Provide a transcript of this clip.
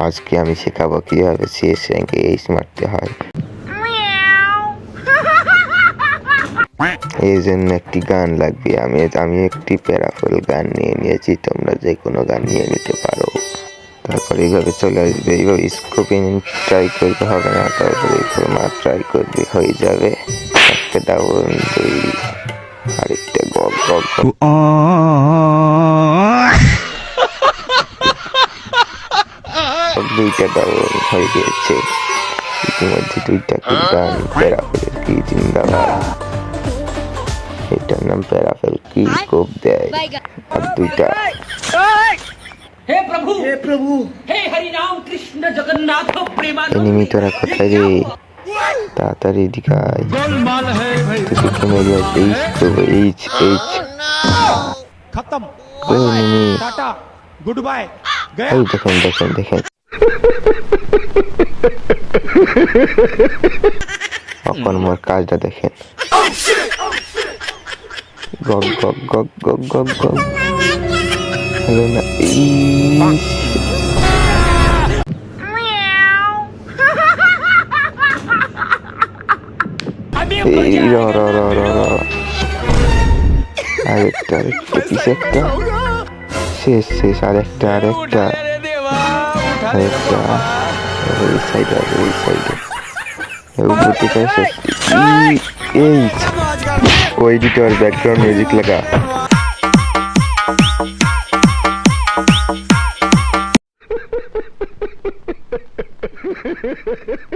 আজকে আমি শেখাবো কীভাবে শেষ র্যাঙ্কে এইচ মারতে হয়। এই জন্য একটি গান লাগবে। আমি আমি একটি প্যারাফল গান নিয়ে নিয়েছি তোমরা যে কোনো গান নিয়ে নিতে পারো। তারপর এইভাবে চলে আসবে। এইভাবে স্কোপিং ট্রাই করতে হবে না তারপরে এইভাবে মা ট্রাই করবে হয়ে যাবে। একটা ডাউন দুই আরেকটা গগ গগ দুইটা ডাবল হয়ে গিয়েছে। ইতিমধ্যে দুইটা কিলদান প্যারাফেল কি জিন্দাবাদ এটার নাম প্যারাফেল কি কোপ দেয়? আর দুইটা। কোথায় তাড়াতাড়ি এইচ এইচ গুড বাই! দেখেন দেখেন। এখন মোর কাজটা দেখেন। গগ আরেকটা একটা। শেষ শেষ আরেকটা আরেকটা। সাইডটা ওই সাইডে আছে ওই সাইডে উপর থেকে এই ওই দিকে আর ব্যাকগ্রাউন্ড মিউজিক লাগা Ha!